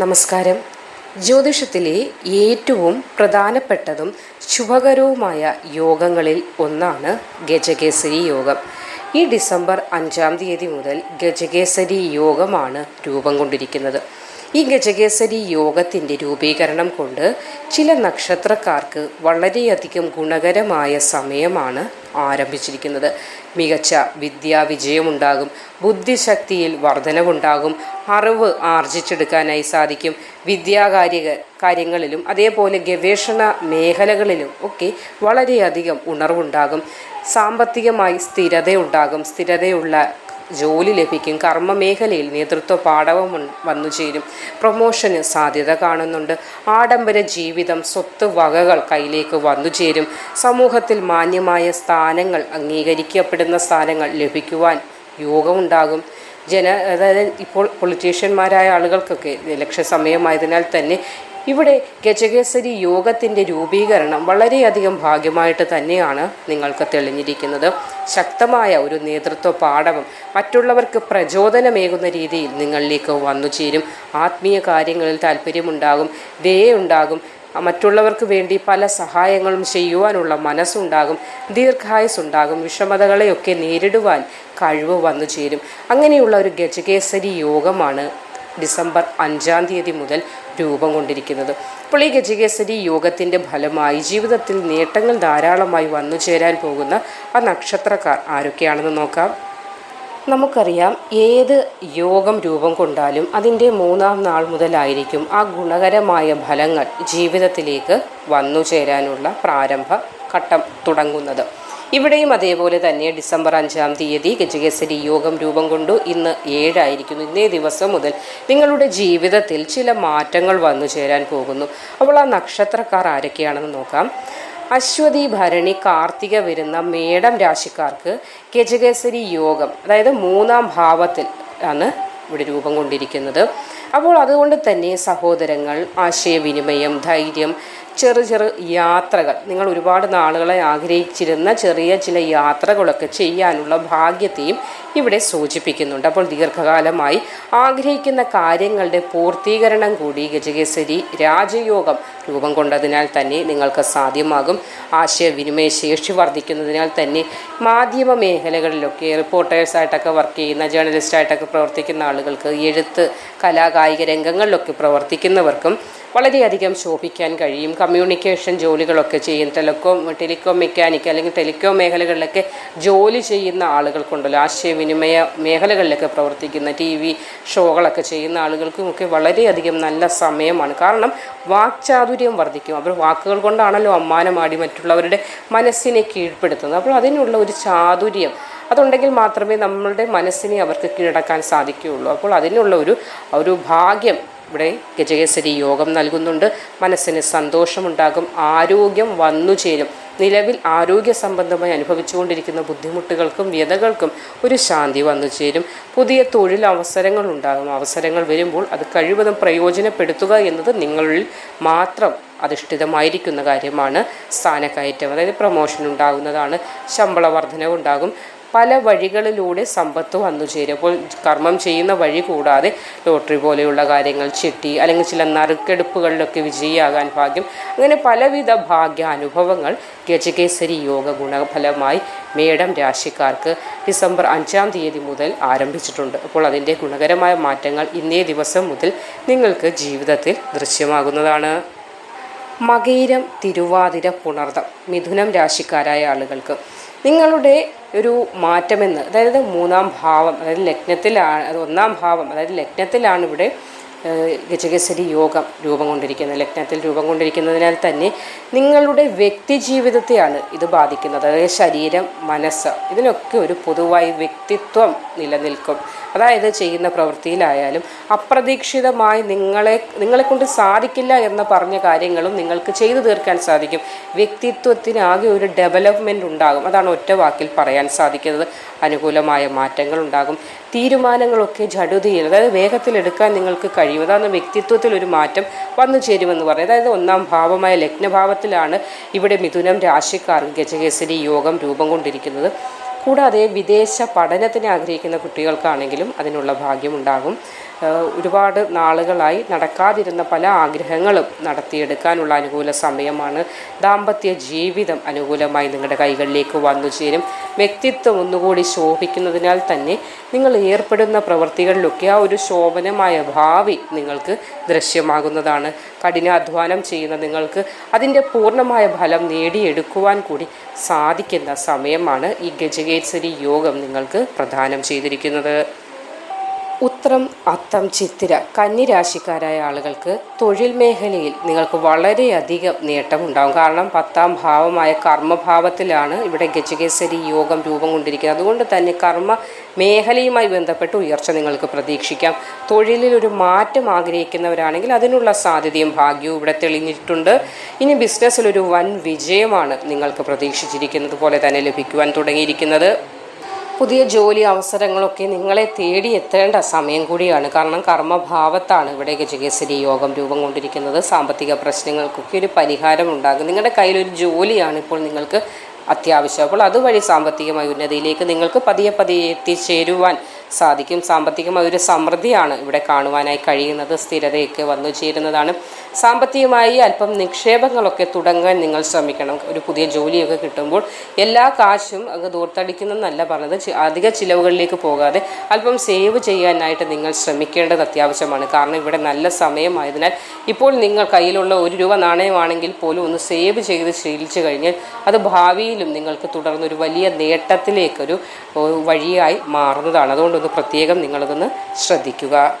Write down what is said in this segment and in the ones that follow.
നമസ്കാരം. ജ്യോതിഷത്തിലെ ഏറ്റവും പ്രധാനപ്പെട്ടതും ശുഭകരവുമായ യോഗങ്ങളിൽ ഒന്നാണ് ഗജകേസരി യോഗം. ഈ ഡിസംബർ അഞ്ചാം തീയതി മുതൽ ഗജകേസരി യോഗമാണ് രൂപം കൊണ്ടിരിക്കുന്നത്. ഈ ഗജകേസരി യോഗത്തിന്റെ രൂപീകരണം കൊണ്ട് ചില നക്ഷത്രക്കാർക്ക് വളരെയധികം ഗുണകരമായ സമയമാണ് ആരംഭിച്ചിരിക്കുന്നത്. മികച്ച വിദ്യാവിജയമുണ്ടാകും. ബുദ്ധിശക്തിയിൽ വർധനവുണ്ടാകും. അറിവ് ആർജിച്ചെടുക്കാനായി സാധിക്കും. വിദ്യാകാര്യ കാര്യങ്ങളിലും അതേപോലെ ഗവേഷണ മേഖലകളിലും ഒക്കെ വളരെയധികം ഉണർവുണ്ടാകും. സാമ്പത്തികമായി സ്ഥിരതയുണ്ടാകും. സ്ഥിരതയുള്ള ജോലി ലഭിക്കും. കർമ്മ മേഖലയിൽ നേതൃത്വ പാഠവും വന്നു ചേരും. പ്രൊമോഷന് സാധ്യത കാണുന്നുണ്ട്. ആഡംബര ജീവിതം സ്വത്ത് വകകൾ കയ്യിലേക്ക് വന്നു ചേരും. സമൂഹത്തിൽ മാന്യമായ സ്ഥാനങ്ങൾ അംഗീകരിക്കപ്പെടുന്ന സ്ഥാനങ്ങൾ ലഭിക്കുവാൻ യോഗമുണ്ടാകും. ജന അതായത് ഇപ്പോൾ പൊളിറ്റീഷ്യന്മാരായ ആളുകൾക്കൊക്കെ ഇലക്ഷൻ സമയമായതിനാൽ തന്നെ ഇവിടെ ഗജകേസരി യോഗത്തിന്റെ രൂപീകരണം വളരെയധികം ഭാഗ്യമായിട്ട് തന്നെയാണ് നിങ്ങൾക്ക് തെളിഞ്ഞിരിക്കുന്നത്. ശക്തമായ ഒരു നേതൃത്വ പാഠവും മറ്റുള്ളവർക്ക് പ്രചോദനമേകുന്ന രീതിയിൽ നിങ്ങളിലേക്ക് വന്നു ചേരും. ആത്മീയ കാര്യങ്ങളിൽ താല്പര്യമുണ്ടാകും ദയുണ്ടാകും മറ്റുള്ളവർക്ക് വേണ്ടി പല സഹായങ്ങളും ചെയ്യുവാനുള്ള മനസ്സുണ്ടാകും ദീർഘായുസുണ്ടാകും വിഷമതകളെയൊക്കെ നേരിടുവാൻ കഴിവ് വന്നു ചേരും. അങ്ങനെയുള്ള ഒരു ഗജകേസരി യോഗമാണ് ഡിസംബർ അഞ്ചാം തീയതി മുതൽ രൂപം കൊണ്ടിരിക്കുന്നത്. അപ്പോൾ ഈ ഗജകേസരി യോഗത്തിന്റെ ഫലമായി ജീവിതത്തിൽ നേട്ടങ്ങൾ ധാരാളമായി വന്നു ചേരാൻ പോകുന്ന ആ നക്ഷത്രക്കാർ ആരൊക്കെയാണെന്ന് നോക്കാം. നമുക്കറിയാം ഏത് യോഗം രൂപം കൊണ്ടാലും അതിന്റെ മൂന്നാം നാൾ മുതലായിരിക്കും ആ ഗുണകരമായ ഫലങ്ങൾ ജീവിതത്തിലേക്ക് വന്നു ചേരാനുള്ള പ്രാരംഭ ഘട്ടം തുടങ്ങുന്നത്. ഇവിടെയും അതേപോലെ തന്നെ ഡിസംബർ അഞ്ചാം തീയതി ഗജകേസരി യോഗം രൂപം കൊണ്ടു ഇന്ന് ഏഴായിരിക്കുന്നു. ഇന്നേ ദിവസം മുതൽ നിങ്ങളുടെ ജീവിതത്തിൽ ചില മാറ്റങ്ങൾ വന്നു ചേരാൻ പോകുന്നു. അപ്പോൾ ആ നക്ഷത്രക്കാർ ആരൊക്കെയാണെന്ന് നോക്കാം. അശ്വതി ഭരണി കാർത്തിക വരുന്ന മേടം രാശിക്കാർക്ക് ഗജകേസരി യോഗം അതായത് മൂന്നാം ഭാവത്തിൽ ആണ് ഇവിടെ രൂപം കൊണ്ടിരിക്കുന്നത്. അപ്പോൾ അതുകൊണ്ട് തന്നെ സഹോദരങ്ങൾ ആശയവിനിമയം ധൈര്യം ചെറു ചെറു യാത്രകൾ. നിങ്ങൾ ഒരുപാട് നാളുകളെ ആഗ്രഹിച്ചിരുന്ന ചെറിയ ചില യാത്രകളൊക്കെ ചെയ്യാനുള്ള ഭാഗ്യത്തെയും ഇവിടെ സൂചിപ്പിക്കുന്നുണ്ട്. അപ്പോൾ ദീർഘകാലമായി ആഗ്രഹിക്കുന്ന കാര്യങ്ങളുടെ പൂർത്തീകരണം കൂടി ഗജകേസരി രാജയോഗം രൂപം കൊണ്ടതിനാൽ തന്നെ നിങ്ങൾക്ക് സാധ്യമാകും. ആശയവിനിമയ ശേഷി വർദ്ധിക്കുന്നതിനാൽ തന്നെ മാധ്യമ മേഖലകളിലൊക്കെ റിപ്പോർട്ടേഴ്സായിട്ടൊക്കെ വർക്ക് ചെയ്യുന്ന ജേർണലിസ്റ്റായിട്ടൊക്കെ പ്രവർത്തിക്കുന്ന ആളുകൾക്ക് എഴുത്ത് കലാകായിക രംഗങ്ങളിലൊക്കെ പ്രവർത്തിക്കുന്നവർക്കും വളരെയധികം ശോഭിക്കാൻ കഴിയും. കമ്മ്യൂണിക്കേഷൻ ജോലികളൊക്കെ ചെയ്യും. ടെലികോം ടെലികോം മെക്കാനിക് അല്ലെങ്കിൽ ടെലികോം മേഖലകളിലൊക്കെ ജോലി ചെയ്യുന്ന ആളുകൾക്കുണ്ടല്ലോ. ആശയവിനിമയ മേഖലകളിലൊക്കെ പ്രവർത്തിക്കുന്ന ടി വി ഷോകളൊക്കെ ചെയ്യുന്ന ആളുകൾക്കും ആളുകൾക്കുമൊക്കെ വളരെയധികം നല്ല സമയമാണ്. കാരണം വാക്ചാതുര്യം വർദ്ധിക്കും. അവർ വാക്കുകൾ കൊണ്ടാണല്ലോ അമ്മാനമാടി മറ്റുള്ളവരുടെ മനസ്സിനെ കീഴ്പ്പെടുത്തുന്നത്. അപ്പോൾ അതിനുള്ള ഒരു ചാതുര്യം അതുണ്ടെങ്കിൽ മാത്രമേ നമ്മളുടെ മനസ്സിനെ അവർക്ക് കീഴടക്കാൻ സാധിക്കുകയുള്ളൂ. അപ്പോൾ അതിനുള്ള ഒരു ഒരു ഭാഗ്യം ഇവിടെ ഗജകേസരി യോഗം നൽകുന്നുണ്ട്. മനസ്സിന് സന്തോഷമുണ്ടാകും. ആരോഗ്യം വന്നു ചേരും. നിലവിൽ ആരോഗ്യ സംബന്ധമായി അനുഭവിച്ചുകൊണ്ടിരിക്കുന്ന ബുദ്ധിമുട്ടുകൾക്കും വ്യതകൾക്കും ഒരു ശാന്തി വന്നു ചേരും. പുതിയ തൊഴിൽ അവസരങ്ങൾ ഉണ്ടാകും. അവസരങ്ങൾ വരുമ്പോൾ അത് കഴിവതും പ്രയോജനപ്പെടുത്തുക എന്നത് നിങ്ങളിൽ മാത്രം അധിഷ്ഠിതമായിരിക്കുന്ന കാര്യമാണ്. സ്ഥാനക്കയറ്റം അതായത് പ്രൊമോഷൻ ഉണ്ടാകുന്നതാണ്. ശമ്പള വർധനവ് ഉണ്ടാകും പല വഴികളിലൂടെ സമ്പത്ത് വന്നു ചേരും. അപ്പോൾ കർമ്മം ചെയ്യുന്ന വഴി കൂടാതെ ലോട്ടറി പോലെയുള്ള കാര്യങ്ങൾ ചിട്ടി അല്ലെങ്കിൽ ചില നറുക്കെടുപ്പുകളിലൊക്കെ വിജയിയാകാൻ ഭാഗ്യം. അങ്ങനെ പലവിധ ഭാഗ്യാനുഭവങ്ങൾ ഗജകേസരി യോഗ ഗുണഫലമായി മേടം രാശിക്കാർക്ക് ഡിസംബർ അഞ്ചാം തീയതി മുതൽ ആരംഭിച്ചിട്ടുണ്ട്. അപ്പോൾ അതിന്റെ ഗുണകരമായ മാറ്റങ്ങൾ ഇന്നേ ദിവസം മുതൽ നിങ്ങൾക്ക് ജീവിതത്തിൽ ദൃശ്യമാകുന്നതാണ്. മകയിരം തിരുവാതിര പുണർദം മിഥുനം രാശിക്കാരായ ആളുകൾക്ക് നിങ്ങളുടെ ഒരു മാറ്റമെന്ന്. അതായത് മൂന്നാം ഭാവം അതായത് ലഗ്നത്തിലാണ് അത് ഒന്നാം ഭാവം അതായത് ലഗ്നത്തിലാണ് ഇവിടെ ഗജകേസരി യോഗം രൂപം കൊണ്ടിരിക്കുന്നത്. ലഗ്നത്തിൽ രൂപം കൊണ്ടിരിക്കുന്നതിനാൽ തന്നെ നിങ്ങളുടെ വ്യക്തി ജീവിതത്തെയാണ് ഇത് ബാധിക്കുന്നത്. അതായത് ശരീരം മനസ്സ് ഇതിനൊക്കെ ഒരു പൊതുവായി വ്യക്തിത്വം നിലനിൽക്കും. അതായത് ചെയ്യുന്ന പ്രവൃത്തിയിലായാലും അപ്രതീക്ഷിതമായി നിങ്ങളെ നിങ്ങളെക്കൊണ്ട് സാധിക്കില്ല എന്ന് പറഞ്ഞ കാര്യങ്ങളും നിങ്ങൾക്ക് ചെയ്തു തീർക്കാൻ സാധിക്കും. വ്യക്തിത്വത്തിന് ആകെ ഒരു ഡെവലപ്മെന്റ് ഉണ്ടാകും. അതാണ് ഒറ്റ വാക്കിൽ പറയാൻ സാധിക്കുന്നത്. അനുകൂലമായ മാറ്റങ്ങൾ ഉണ്ടാകും. തീരുമാനങ്ങളൊക്കെ ജടുതിയിൽ അതായത് വേഗത്തിലെടുക്കാൻ നിങ്ങൾക്ക് കഴിയും. അതാണ് വ്യക്തിത്വത്തിൽ ഒരു മാറ്റം വന്നു ചേരുമെന്ന് പറയും അതായത് ഒന്നാം ഭാവമായ ലഗ്നഭാവത്തിലാണ് ഇവിടെ മിഥുനം രാശിക്കാർ ഗജകേസരി യോഗം രൂപം കൊണ്ടിരിക്കുന്നത്. കൂടാതെ വിദേശ പഠനത്തിന് ആഗ്രഹിക്കുന്ന കുട്ടികൾക്കാണെങ്കിലും അതിനുള്ള ഭാഗ്യമുണ്ടാകും. ഒരുപാട് നാളുകളായി നടക്കാതിരുന്ന പല ആഗ്രഹങ്ങളും നടത്തിയെടുക്കാനുള്ള അനുകൂല സമയമാണ്. ദാമ്പത്യ ജീവിതം അനുകൂലമായി നിങ്ങളുടെ കൈകളിലേക്ക് വന്നു ചേരും. വ്യക്തിത്വം ഒന്നുകൂടി ശോഭിക്കുന്നതിനാൽ തന്നെ നിങ്ങൾ ഏർപ്പെടുന്ന പ്രവൃത്തികളിലൊക്കെ ആ ഒരു ശോഭനമായ ഭാവി നിങ്ങൾക്ക് ദൃശ്യമാകുന്നതാണ്. കഠിനാധ്വാനം ചെയ്യുന്ന നിങ്ങൾക്ക് അതിന്റെ പൂർണമായ ഫലം നേടിയെടുക്കുവാൻ കൂടി സാധിക്കുന്ന സമയമാണ് ഈ ഗജകേസരി യോഗം നിങ്ങൾക്ക് പ്രദാനം ചെയ്തിരിക്കുന്നത്. ഉത്രം അത്തം ചിത്തിര കന്നിരാശിക്കാരായ ആളുകൾക്ക് തൊഴിൽ മേഖലയിൽ നിങ്ങൾക്ക് വളരെയധികം നേട്ടമുണ്ടാകും കാരണം പത്താം ഭാവമായ കർമ്മഭാവത്തിലാണ് ഇവിടെ ഗജകേസരി യോഗം രൂപം കൊണ്ടിരിക്കുന്നത്. അതുകൊണ്ട് തന്നെ കർമ്മ മേഖലയുമായി ബന്ധപ്പെട്ട് ഉയർച്ച നിങ്ങൾക്ക് പ്രതീക്ഷിക്കാം. തൊഴിലിൽ ഒരു മാറ്റം ആഗ്രഹിക്കുന്നവരാണെങ്കിൽ അതിനുള്ള സാധ്യതയും ഭാഗ്യവും ഇവിടെ തെളിഞ്ഞിട്ടുണ്ട്. ഇനി ബിസിനസ്സിൽ ഒരു വൻ വിജയമാണ് നിങ്ങൾക്ക് പ്രതീക്ഷിച്ചിരിക്കുന്നത് പോലെ തന്നെ ലഭിക്കുവാൻ തുടങ്ങിയിരിക്കുന്നത്. പുതിയ ജോലി അവസരങ്ങളൊക്കെ നിങ്ങളെ തേടി എത്തേണ്ട സമയം കൂടിയാണ്. കാരണം കർമ്മഭാവത്താണ് ഇവിടെ ഗജകേസരി യോഗം രൂപം കൊണ്ടിരിക്കുന്നത്. സാമ്പത്തിക പ്രശ്നങ്ങൾക്കൊക്കെ ഒരു പരിഹാരം ഉണ്ടാകും. നിങ്ങളുടെ കയ്യിലൊരു ജോലിയാണ് ഇപ്പോൾ നിങ്ങൾക്ക് അത്യാവശ്യം. അപ്പോൾ അതുവഴി സാമ്പത്തികമായ ഉന്നതിയിലേക്ക് നിങ്ങൾക്ക് പതിയെ പതിയെ എത്തിച്ചേരുവാൻ സാധിക്കും. സാമ്പത്തികമായ ഒരു സമൃദ്ധിയാണ്. ഇവിടെ കാണുവാനായി കഴിയുന്നത് സ്ഥിരതയൊക്കെ വന്നു ചേരുന്നതാണ്. സാമ്പത്തികമായി അല്പം നിക്ഷേപങ്ങളൊക്കെ തുടങ്ങാൻ നിങ്ങൾ ശ്രമിക്കണം. ഒരു പുതിയ ജോലിയൊക്കെ കിട്ടുമ്പോൾ എല്ലാ കാശും അങ്ങ് ദൂർത്തടിക്കുന്നെന്നല്ല പറഞ്ഞത്. അധിക ചിലവുകളിലേക്ക് പോകാതെ അല്പം സേവ് ചെയ്യാനായിട്ട് നിങ്ങൾ ശ്രമിക്കേണ്ടത് അത്യാവശ്യമാണ്. കാരണം ഇവിടെ നല്ല സമയമായതിനാൽ ഇപ്പോൾ നിങ്ങൾ കയ്യിലുള്ള ഒരു രൂപ നാണയമാണെങ്കിൽ പോലും ഒന്ന് സേവ് ചെയ്ത് ശീലിച്ചു കഴിഞ്ഞാൽ അത് ഭാവിയിലും നിങ്ങൾക്ക് തുടർന്നൊരു വലിയ നേട്ടത്തിലേക്കൊരു വഴിയായി മാറുന്നതാണ്. അതുകൊണ്ടൊന്ന് പ്രത്യേകം നിങ്ങളതൊന്ന് ശ്രദ്ധിക്കുക.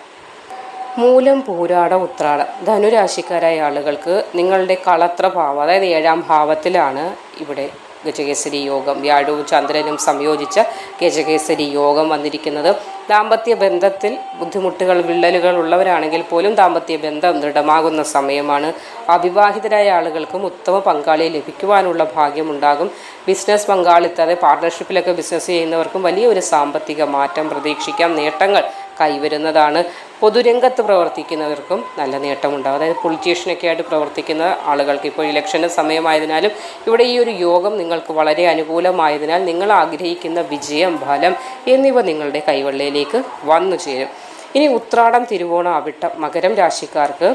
മൂലം പൂരാട ഉത്രാട. ധനുരാശിക്കാരായ ആളുകൾക്ക് നിങ്ങളുടെ കളത്ര ഭാവം അതായത് ഏഴാം ഭാവത്തിലാണ് ഇവിടെ ഗജകേസരി യോഗം. വ്യാഴവും ചന്ദ്രനും സംയോജിച്ച ഗജകേസരി യോഗം വന്നിരിക്കുന്നത്. ദാമ്പത്യ ബന്ധത്തിൽ ബുദ്ധിമുട്ടുകൾ വിള്ളലുകൾ ഉള്ളവരാണെങ്കിൽ പോലും ദാമ്പത്യ ബന്ധം ദൃഢമാകുന്ന സമയമാണ്. അവിവാഹിതരായ ആളുകൾക്കും ഉത്തമ പങ്കാളിയെ ലഭിക്കുവാനുള്ള ഭാഗ്യമുണ്ടാകും ബിസിനസ് പങ്കാളിത്തത് പാർട്ട്ണർഷിപ്പിലൊക്കെ ബിസിനസ് ചെയ്യുന്നവർക്കും വലിയൊരു സാമ്പത്തിക മാറ്റം പ്രതീക്ഷിക്കാം. നേട്ടങ്ങൾ കൈവരുന്നതാണ്. പൊതുരംഗത്ത് പ്രവർത്തിക്കുന്നവർക്കും നല്ല നേട്ടമുണ്ടാകും അതായത് പൊളിറ്റീഷ്യനൊക്കെ ആയിട്ട് പ്രവർത്തിക്കുന്ന ആളുകൾക്ക് ഇപ്പോൾ ഇലക്ഷന് സമയമായതിനാലും ഇവിടെ ഈ ഒരു യോഗം നിങ്ങൾക്ക് വളരെ അനുകൂലമായതിനാൽ നിങ്ങൾ ആഗ്രഹിക്കുന്ന വിജയം ഫലം എന്നിവ നിങ്ങളുടെ കൈവെള്ളയിലേക്ക് വന്നു ചേരും. ഇനി ഉത്രാടം തിരുവോണം അവിട്ടം മകരം രാശിക്കാർക്ക്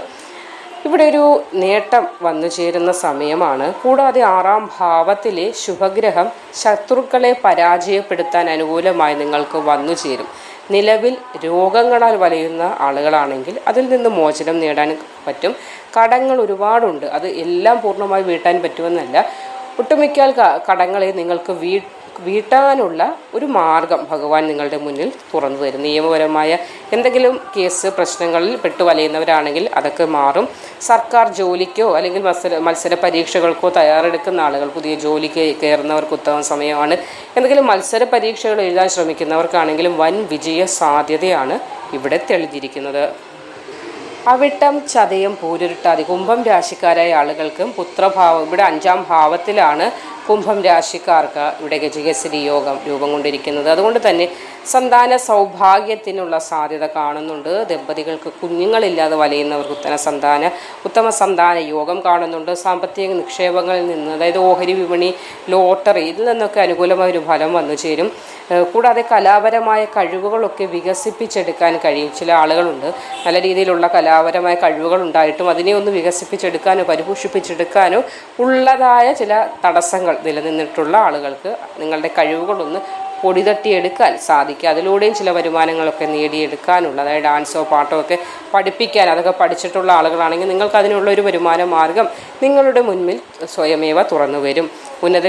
ഇവിടെ ഒരു നേട്ടം വന്നു ചേരുന്ന സമയമാണ്. കൂടാതെ ആറാം ഭാവത്തിലെ ശുഭഗ്രഹം ശത്രുക്കളെ പരാജയപ്പെടുത്താൻ അനുകൂലമായി നിങ്ങൾക്ക് വന്നു ചേരും. നിലവിൽ രോഗങ്ങളാൽ വലയുന്ന ആളുകളാണെങ്കിൽ അതിൽ നിന്ന് മോചനം നേടാൻ പറ്റും. കടങ്ങൾ ഒരുപാടുണ്ട്. അത് എല്ലാം പൂർണമായി വീട്ടാൻ പറ്റുമെന്നല്ല. ഒട്ടുമിക്കാൽ കടങ്ങളെ നിങ്ങൾക്ക് വീ വീട്ടാനുള്ള ഒരു മാർഗം ഭഗവാൻ നിങ്ങളുടെ മുന്നിൽ തുറന്നു തരും. നിയമപരമായ എന്തെങ്കിലും കേസ് പ്രശ്നങ്ങളിൽ പെട്ടു വലയുന്നവരാണെങ്കിൽ അതൊക്കെ മാറും. സർക്കാർ ജോലിക്കോ അല്ലെങ്കിൽ മത്സര മത്സര പരീക്ഷകൾക്കോ തയ്യാറെടുക്കുന്ന ആളുകൾ പുതിയ ജോലിക്ക് കയറുന്നവർക്ക് ഉത്തമ സമയമാണ്. എന്തെങ്കിലും മത്സര പരീക്ഷകൾ എഴുതാൻ ശ്രമിക്കുന്നവർക്കാണെങ്കിലും വൻ വിജയ സാധ്യതയാണ് ഇവിടെ തെളിഞ്ഞിരിക്കുന്നത്. അവിട്ടം ചതയം പൂരുരുട്ടാതി. കുംഭം രാശിക്കാരായ ആളുകൾക്കും പുത്രഭാവം ഇവിടെ അഞ്ചാം ഭാവത്തിലാണ് കുംഭം രാശിക്കാർക്ക് ഇവിടെ ഗജകേസരി യോഗം രൂപം കൊണ്ടിരിക്കുന്നത്. അതുകൊണ്ട് തന്നെ സന്താന സൗഭാഗ്യത്തിനുള്ള സാധ്യത കാണുന്നുണ്ട്. ദമ്പതികൾക്ക് കുഞ്ഞുങ്ങളില്ലാതെ വലയുന്നവർക്ക് ഉത്തമ സന്താന ഉത്തമ സന്താന യോഗം കാണുന്നുണ്ട്. സാമ്പത്തിക നിക്ഷേപങ്ങളിൽ നിന്ന് അതായത് ഓഹരി വിപണി ലോട്ടറി ഇതിൽ നിന്നൊക്കെ അനുകൂലമായ ഒരു ഫലം വന്നു ചേരും. കൂടാതെ കലാപരമായ കഴിവുകളൊക്കെ വികസിപ്പിച്ചെടുക്കാൻ കഴിയും. ചില ആളുകളുണ്ട്. നല്ല രീതിയിലുള്ള കലാപരമായ കഴിവുകൾ ഉണ്ടായിട്ടും അതിനെ ഒന്ന് വികസിപ്പിച്ചെടുക്കാനോ പരിപോഷിപ്പിച്ചെടുക്കാനോ ഉള്ളതായ ചില തടസ്സങ്ങൾ നിലനിന്നിട്ടുള്ള ആളുകൾക്ക് നിങ്ങളുടെ കഴിവുകളൊന്ന് പൊടിതട്ടിയെടുക്കാൻ സാധിക്കും. അതിലൂടെയും ചില വരുമാനങ്ങളൊക്കെ നേടിയെടുക്കാനുള്ള അതായത് ഡാൻസോ പാട്ടോ ഒക്കെ പഠിപ്പിക്കാൻ അതൊക്കെ പഠിച്ചിട്ടുള്ള ആളുകളാണെങ്കിൽ നിങ്ങൾക്ക് അതിനുള്ള ഒരു വരുമാന മാർഗം നിങ്ങളുടെ മുന്നിൽ സ്വയമേവ തുറന്നു വരും. ഉന്നത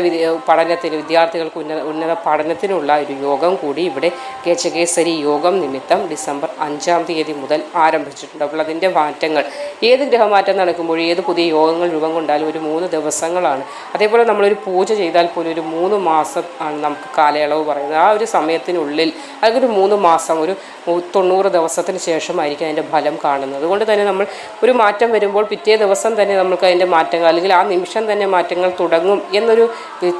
പഠനത്തിന് വിദ്യാർത്ഥികൾക്ക് ഉന്നത ഉന്നത പഠനത്തിനുള്ള ഒരു യോഗം കൂടി ഇവിടെ കേശകേസരി യോഗം നിമിത്തം ഡിസംബർ അഞ്ചാം തീയതി മുതൽ ആരംഭിച്ചിട്ടുണ്ട്. അപ്പോൾ അതിന്റെ മാറ്റങ്ങൾ ഏത് ഗ്രഹമാറ്റം നടക്കുമ്പോഴും ഏത് പുതിയ യോഗങ്ങൾ രൂപം കൊണ്ടാലും ഒരു മൂന്ന് ദിവസങ്ങളാണ്. അതേപോലെ നമ്മളൊരു പൂജ ചെയ്താൽ പോലും ഒരു മൂന്ന് മാസം ആണ് നമുക്ക് കാലയളവ് പറയുന്നത്. ആ ഒരു സമയത്തിനുള്ളിൽ അതൊരു മൂന്ന് മാസം ഒരു തൊണ്ണൂറ് ദിവസത്തിന് ശേഷമായിരിക്കും അതിന്റെ ഫലം കാണുന്നത്. അതുകൊണ്ട് തന്നെ നമ്മൾ ഒരു മാറ്റം വരുമ്പോൾ പിറ്റേ ദിവസം തന്നെ നമുക്ക് അതിന്റെ മാറ്റങ്ങൾ അല്ലെങ്കിൽ ആ നിമിഷം തന്നെ മാറ്റങ്ങൾ തുടങ്ങും എന്നൊരു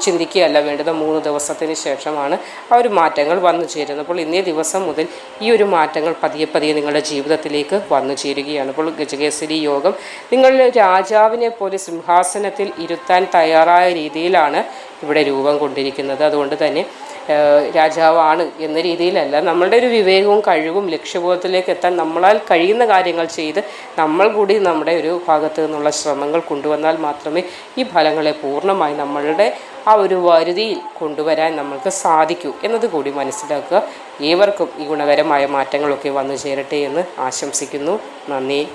ചിന്തിക്കുകയല്ല വേണ്ടത്. മൂന്ന് ദിവസത്തിന് ശേഷമാണ് ആ ഒരു മാറ്റങ്ങൾ വന്നു ചേരുന്നത്. അപ്പോൾ ഇന്നേ ദിവസം മുതൽ ഈ ഒരു മാറ്റങ്ങൾ പതിയെ പതിയെ നിങ്ങളുടെ ജീവിതത്തിലേക്ക് വന്നു ചേരുകയാണ്. അപ്പോൾ ഗജകേസരി യോഗം നിങ്ങൾ രാജാവിനെ പോലെ സിംഹാസനത്തിൽ ഇരുത്താൻ തയ്യാറായ രീതിയിലാണ് ഇവിടെ രൂപം കൊണ്ടിരിക്കുന്നത്. അതുകൊണ്ട് തന്നെ രാജാവാണ് എന്ന രീതിയിലല്ല. നമ്മളുടെ ഒരു വിവേകവും കഴിവും ലക്ഷ്യബോധത്തിലേക്ക് എത്താൻ നമ്മളാൽ കഴിയുന്ന കാര്യങ്ങൾ ചെയ്ത് നമ്മൾ കൂടി നമ്മുടെ ഒരു ഭാഗത്ത് നിന്നുള്ള ശ്രമങ്ങൾ കൊണ്ടുവന്നാൽ മാത്രമേ ഈ ഫലങ്ങളെ പൂർണമായി നമ്മളുടെ ആ ഒരു വരുതിയിൽ കൊണ്ടുവരാൻ നമ്മൾക്ക് സാധിക്കൂ എന്നതുകൂടി മനസ്സിലാക്കുക. ഏവർക്കും ഈ ഗുണകരമായ മാറ്റങ്ങളൊക്കെ വന്നു ചേരട്ടെ എന്ന് ആശംസിക്കുന്നു. നന്ദി.